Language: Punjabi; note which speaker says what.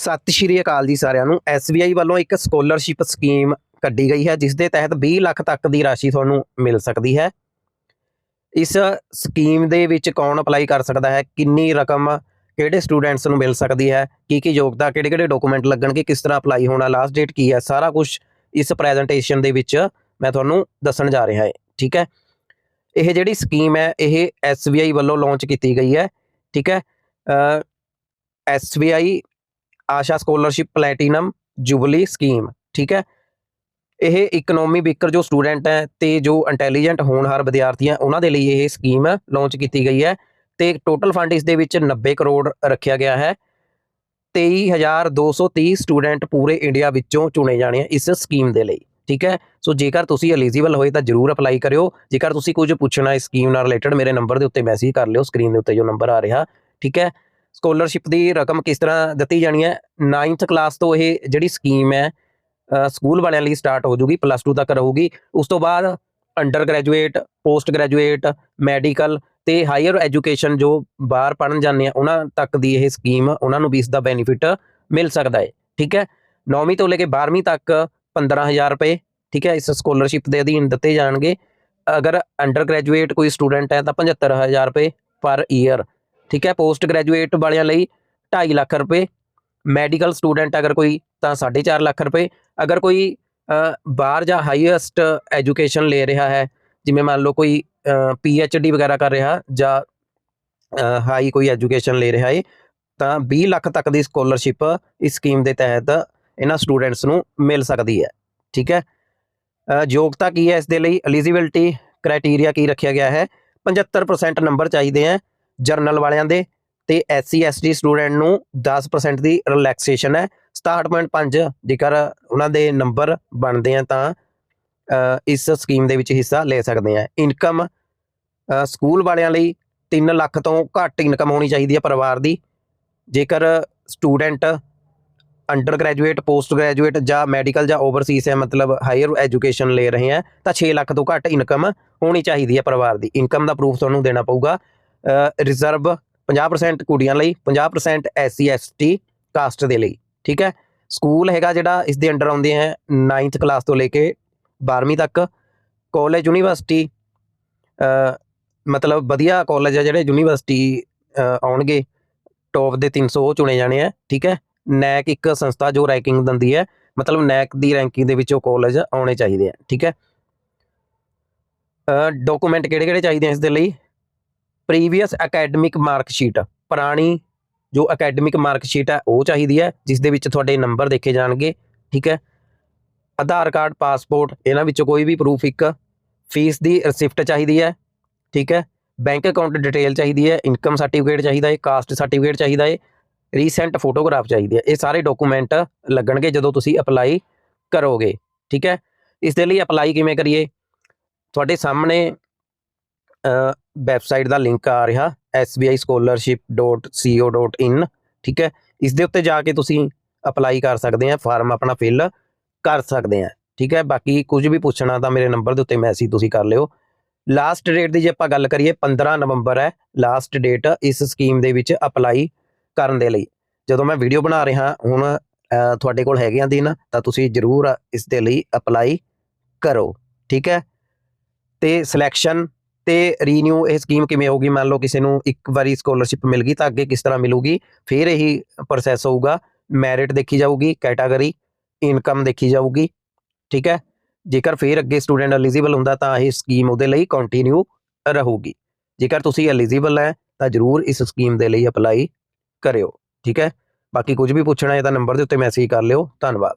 Speaker 1: ਸਤਿ ਸ਼੍ਰੀ ਅਕਾਲ ਜੀ ਸਾਰਿਆਂ ਨੂੰ। SBI ਵੱਲੋਂ ਇੱਕ ਸਕਾਲਰਸ਼ਿਪ ਸਕੀਮ ਕੱਢੀ ਗਈ ਹੈ ਜਿਸ ਦੇ ਤਹਿਤ 20 ਲੱਖ ਤੱਕ ਦੀ ਰਾਸ਼ੀ ਤੁਹਾਨੂੰ ਮਿਲ ਸਕਦੀ ਹੈ। ਇਸ ਸਕੀਮ ਦੇ ਵਿੱਚ ਕੌਣ ਅਪਲਾਈ ਕਰ ਸਕਦਾ ਹੈ, ਕਿੰਨੀ ਰਕਮ, ਕਿਹੜੇ ਸਟੂਡੈਂਟਸ ਨੂੰ ਮਿਲ ਸਕਦੀ ਹੈ ਕੀ ਕੀ ਯੋਗਤਾ ਕਿਹੜੇ ਕਿਹੜੇ ਡਾਕੂਮੈਂਟ ਲੱਗਣਗੇ ਕਿਸ ਤਰ੍ਹਾਂ ਅਪਲਾਈ ਹੋਣਾ ਲਾਸਟ ਡੇਟ ਕੀ ਹੈ, ਸਾਰਾ ਕੁਝ ਇਸ ਪ੍ਰੈਜੈਂਟੇਸ਼ਨ ਦੇ ਵਿੱਚ ਮੈਂ ਤੁਹਾਨੂੰ ਦੱਸਣ ਜਾ ਰਿਹਾ ਹਾਂ, ਠੀਕ ਹੈ? ਇਹ ਜਿਹੜੀ ਸਕੀਮ ਹੈ, ਇਹ SBI ਵੱਲੋਂ ਲਾਂਚ ਕੀਤੀ ਗਈ ਹੈ, ਠੀਕ ਹੈ? ਅ SBI Asha scholarship platinum jubilee scheme, ਠੀਕ ਹੈ? ਇਹ ਇਕਨੋਮੀ ਵੀਕਰ ਜੋ ਸਟੂਡੈਂਟ ਹੈ ਤੇ ਜੋ ਇੰਟੈਲੀਜੈਂਟ ਹੋਣਹਾਰ ਵਿਦਿਆਰਥੀ ਹੈ, ਉਹਨਾਂ ਦੇ ਲਈ ਇਹ ਸਕੀਮ ਲਾਂਚ ਕੀਤੀ ਗਈ ਹੈ ਤੇ ਟੋਟਲ ਫੰਡ ਇਸ ਦੇ ਵਿੱਚ 90 ਕਰੋੜ ਰੱਖਿਆ ਗਿਆ ਹੈ। 23230 ਸਟੂਡੈਂਟ ਪੂਰੇ ਇੰਡੀਆ ਵਿੱਚੋਂ ਚੁਣੇ ਜਾਣੇ ਆ ਇਸ ਸਕੀਮ ਦੇ ਲਈ, ਠੀਕ ਹੈ? ਸੋ ਜੇਕਰ ਤੁਸੀਂ ਐਲੀਜੀਬਲ ਹੋਏ ਤਾਂ ਜਰੂਰ ਅਪਲਾਈ ਕਰਿਓ। ਜੇਕਰ ਤੁਸੀਂ ਕੁਝ ਪੁੱਛਣਾ ਇਸ ਸਕੀਮ ਨਾਲ ਰਿਲੇਟਡ ਮੇਰੇ ਨੰਬਰ ਦੇ ਉੱਤੇ ਮੈਸੇਜ ਕਰ ਲਿਓ ਸਕਰੀਨ ਦੇ ਉੱਤੇ ਜੋ ਨੰਬਰ ਆ ਰਿਹਾ, ਠੀਕ ਹੈ? ਸਕਾਲਰਸ਼ਿਪ ਦੀ ਰਕਮ ਕਿਸ ਤਰ੍ਹਾਂ ਦਿੱਤੀ ਜਾਣੀ ਹੈ? 9th ਕਲਾਸ ਤੋਂ ਇਹ ਜਿਹੜੀ ਸਕੀਮ ਹੈ ਸਕੂਲ ਵਾਲਿਆਂ ਲਈ ਸਟਾਰਟ ਹੋ ਜੂਗੀ ਪਲੱਸ 2 ਤੱਕ ਰਹੂਗੀ। ਉਸ ਤੋਂ ਬਾਅਦ undergraduate postgraduate medical ਤੇ ਹਾਇਰ ਐਜੂਕੇਸ਼ਨ ਜੋ ਬਾਹਰ ਪੜਨ ਜਾਂਦੇ ਆ, ਉਹਨਾਂ ਤੱਕ ਦੀ ਇਹ ਸਕੀਮ ਉਹਨਾਂ ਨੂੰ ਵੀ ਇਸ ਦਾ ਬੈਨੀਫਿਟ ਮਿਲ ਸਕਦਾ ਹੈ। ਠੀਕ ਹੈ? 9ਵੀਂ ਤੋਂ ਲੈ ਕੇ 12ਵੀਂ ਤੱਕ 15000 ਰੁਪਏ, ਠੀਕ ਹੈ? ਇਸ ਸਕਾਲਰਸ਼ਿਪ ਦੇ ਅਧੀਨ ਦਿੱਤੇ ਜਾਣਗੇ। ਅਗਰ ਅੰਡਰ ਗ੍ਰੈਜੂਏਟ ਕੋਈ ਸਟੂਡੈਂਟ ਹੈ ਤਾਂ 75000 ਰੁਪਏ ਪਰ ਈਅਰ ਠੀਕ ਹੈ ਪੋਸਟ ਗ੍ਰੈਜੂਏਟ ਵਾਲਿਆਂ ਲਈ 2.5 ਲੱਖ ਰੁਪਏ ਮੈਡੀਕਲ ਸਟੂਡੈਂਟ ਅਗਰ ਕੋਈ ਤਾਂ 4.5 ਲੱਖ ਰੁਪਏ, ਅਗਰ ਕੋਈ ਬਾਹਰ ਜਾਂ ਹਾਈਐਸਟ ਐਜੂਕੇਸ਼ਨ ਲੈ ਰਿਹਾ ਹੈ, ਜਿਵੇਂ ਮੰਨ ਲਓ ਕੋਈ ਪੀ ਡੀ ਵਗੈਰਾ ਕਰ ਰਿਹਾ ਜਾਂ ਹਾਈ ਕੋਈ ਐਜੂਕੇਸ਼ਨ ਲੈ ਰਿਹਾ ਹੈ ਤਾਂ 20 ਲੱਖ ਤੱਕ ਦੀ ਸਕਾਲਰਸ਼ਿਪ ਇਸ ਸਕੀਮ ਦੇ ਤਹਿਤ ਇਹਨਾਂ ਸਟੂਡੈਂਟਸ ਨੂੰ ਮਿਲ ਸਕਦੀ ਹੈ, ਠੀਕ ਹੈ। ਯੋਗਤਾ ਕੀ ਹੈ ਇਸ ਦੇ ਲਈ? ਐਲੀਜੀਬਿਲਟੀ ਕ੍ਰਾਈਟੇਰੀਆ ਕੀ ਰੱਖਿਆ ਗਿਆ ਹੈ? 75% ਨੰਬਰ ਚਾਹੀਦੇ ਹੈ। ਜਰਨਲ ਵਾਲਿਆਂ ਦੇ ਤੇ ਐਸਸੀ ਐਸਟੀ ਸਟੂਡੈਂਟ ਨੂੰ 10% ਦੀ ਰਿਲੈਕਸੇਸ਼ਨ ਹੈ। 67.5 ਜੇਕਰ ਉਹਨਾਂ ਦੇ ਨੰਬਰ ਬਣਦੇ ਆ ਤਾਂ ਇਸ ਸਕੀਮ ਦੇ ਵਿੱਚ ਹਿੱਸਾ ਲੈ ਸਕਦੇ ਆ। ਇਨਕਮ ਸਕੂਲ ਵਾਲਿਆਂ ਲਈ 3 ਲੱਖ ਤੋਂ ਘੱਟ ਇਨਕਮ ਹੋਣੀ ਚਾਹੀਦੀ ਹੈ ਪਰਿਵਾਰ ਦੀ। ਜੇਕਰ student undergraduate postgraduate ਜਾਂ ਮੈਡੀਕਲ ਜਾਂ ਓਵਰਸੀਜ਼ ਹੈ, ਮਤਲਬ ਹਾਇਰ ਐਜੂਕੇਸ਼ਨ ਲੈ ਰਹੇ ਆ, ਤਾਂ 6 ਲੱਖ ਤੋਂ ਘੱਟ ਇਨਕਮ ਹੋਣੀ ਚਾਹੀਦੀ ਹੈ ਪਰਿਵਾਰ ਦੀ। ਇਨਕਮ ਦਾ ਪ੍ਰੂਫ ਤੁਹਾਨੂੰ ਦੇਣਾ ਪਊਗਾ। ਰਿਜ਼ਰਵ 50% ਕੁੜੀਆਂ ਲਈ 50% ਐਸਸੀ ਐਸਟੀ ਕਾਸਟ ਦੇ ਲਈ, ਠੀਕ ਹੈ? ਸਕੂਲ ਹੈਗਾ ਜਿਹੜਾ ਇਸ ਦੇ ਅੰਡਰ ਆਉਂਦੇ ਹੈ 9th ਕਲਾਸ ਤੋਂ ਲੈ ਕੇ 12ਵੀਂ ਤੱਕ ਕਾਲਜ ਯੂਨੀਵਰਸਿਟੀ ਮਤਲਬ ਵਧੀਆ ਕਾਲਜ ਆ ਜਿਹੜੇ ਯੂਨੀਵਰਸਿਟੀ ਆਉਣਗੇ ਟੌਪ ਦੇ 300 ਉਹ ਚੁਣੇ ਜਾਣੇ ਆ, ਠੀਕ ਹੈ? ਨੈਕ ਇੱਕ ਸੰਸਥਾ ਜੋ ਰੈਂਕਿੰਗ ਦਿੰਦੀ ਹੈ, ਮਤਲਬ ਨੈਕ ਦੀ ਰੈਂਕਿੰਗ ਦੇ ਵਿੱਚ ਉਹ ਕਾਲਜ ਆਉਣੇ ਚਾਹੀਦੇ ਆ, ਠੀਕ ਹੈ? ਡਾਕੂਮੈਂਟ ਕਿਹੜੇ ਕਿਹੜੇ ਚਾਹੀਦੇ ਆ ਇਸ ਦੇ ਲਈ? ਪ੍ਰੀਵੀਅਸ ਅਕੈਡਮਿਕ ਮਾਰਕ ਸ਼ੀਟ ਪੁਰਾਣੀ ਜੋ ਅਕੈਡਮਿਕ ਮਾਰਕ ਸ਼ੀਟ ਹੈ, ਉਹ ਚਾਹੀਦੀ ਹੈ, ਜਿਸ ਦੇ ਵਿੱਚ ਤੁਹਾਡੇ ਨੰਬਰ ਦੇਖੇ ਜਾਣਗੇ, ਠੀਕ ਹੈ। ਆਧਾਰ ਕਾਰਡ ਪਾਸਪੋਰਟ ਇਹਨਾਂ ਵਿੱਚੋਂ ਕੋਈ ਵੀ ਪ੍ਰੂਫ ਇੱਕ ਫੀਸ ਦੀ ਰਿਸਿਪਟ ਚਾਹੀਦੀ ਹੈ, ਠੀਕ ਹੈ। ਬੈਂਕ ਅਕਾਊਂਟ ਡਿਟੇਲ ਚਾਹੀਦੀ ਹੈ ਇਨਕਮ ਸਰਟੀਫਿਕੇਟ ਚਾਹੀਦਾ ਹੈ ਕਾਸਟ ਸਰਟੀਫਿਕੇਟ ਚਾਹੀਦਾ ਹੈ ਰੀਸੈਂਟ ਫੋਟੋਗ੍ਰਾਫ ਚਾਹੀਦੀ ਹੈ। ਇਹ ਸਾਰੇ ਡਾਕੂਮੈਂਟ ਲੱਗਣਗੇ ਜਦੋਂ ਤੁਸੀਂ ਅਪਲਾਈ ਕਰੋਗੇ, ਠੀਕ ਹੈ। ਇਸ ਦੇ ਲਈ ਅਪਲਾਈ ਕਿਵੇਂ ਕਰੀਏ? ਤੁਹਾਡੇ ਸਾਹਮਣੇ ਵੈਬਸਾਈਟ ਦਾ ਲਿੰਕ ਆ ਰਿਹਾ sbischolarship.co.in ਠੀਕ ਹੈ? ਇਸ ਦੇ ਉੱਤੇ ਜਾ ਕੇ ਤੁਸੀਂ ਅਪਲਾਈ ਕਰ ਸਕਦੇ ਆ ਫਾਰਮ ਆਪਣਾ ਫਿਲ ਕਰ ਸਕਦੇ ਆ, ਠੀਕ ਹੈ? ਬਾਕੀ ਕੁਝ ਵੀ ਪੁੱਛਣਾ ਤਾਂ ਮੇਰੇ ਨੰਬਰ ਦੇ ਉੱਤੇ ਮੈਸੇਜ ਤੁਸੀਂ ਕਰ ਲਿਓ। ਲਾਸਟ ਡੇਟ ਦੀ ਜੇ ਆਪਾਂ ਗੱਲ ਕਰੀਏ 15 ਨਵੰਬਰ ਹੈ ਲਾਸਟ ਡੇਟ ਇਸ ਸਕੀਮ ਦੇ ਵਿੱਚ ਅਪਲਾਈ ਕਰਨ ਦੇ ਲਈ। ਜਦੋਂ ਮੈਂ ਵੀਡੀਓ ਬਣਾ ਰਿਹਾ, ਹੁਣ ਤੁਹਾਡੇ ਕੋਲ ਹੈਗੇ ਆ ਦਿਨ, ਤਾਂ ਤੁਸੀਂ ਜਰੂਰ ਇਸ ਦੇ ਲਈ ਅਪਲਾਈ ਕਰੋ, ਠੀਕ ਹੈ? ਤੇ ਸਿਲੈਕਸ਼ਨ ਤੇ ਰੀਨਿਊ ਇਹ ਸਕੀਮ ਕਿਵੇਂ ਹੋਊਗੀ? ਮੰਨ ਲਓ ਕਿਸੇ ਨੂੰ ਇੱਕ ਵਾਰੀ ਸਕਾਲਰਸ਼ਿਪ ਮਿਲ ਗਈ ਤਾਂ ਅੱਗੇ ਕਿਸ ਤਰ੍ਹਾਂ ਮਿਲੂਗੀ? ਫਿਰ ਇਹੀ ਪ੍ਰੋਸੈਸ ਹੋਊਗਾ। ਮੈਰਿਟ ਦੇਖੀ ਜਾਊਗੀ ਕੈਟਾਗਰੀ ਇਨਕਮ ਦੇਖੀ ਜਾਊਗੀ, ਠੀਕ ਹੈ? ਜੇਕਰ ਫਿਰ ਅੱਗੇ ਸਟੂਡੈਂਟ ਐਲੀਜੀਬਲ ਹੁੰਦਾ ਤਾਂ ਇਹ ਸਕੀਮ ਉਹਦੇ ਲਈ ਕੰਟੀਨਿਊ ਰਹੂਗੀ। ਜੇਕਰ ਤੁਸੀਂ ਐਲੀਜੀਬਲ ਹੈ ਤਾਂ ਜਰੂਰ ਇਸ ਸਕੀਮ ਦੇ ਲਈ ਅਪਲਾਈ ਕਰਿਓ, ਠੀਕ ਹੈ? ਬਾਕੀ ਕੁਝ ਵੀ ਪੁੱਛਣਾ ਹੈ ਤਾਂ ਨੰਬਰ ਦੇ ਉੱਤੇ ਮੈਸੇਜ ਕਰ ਲਿਓ। ਧੰਨਵਾਦ।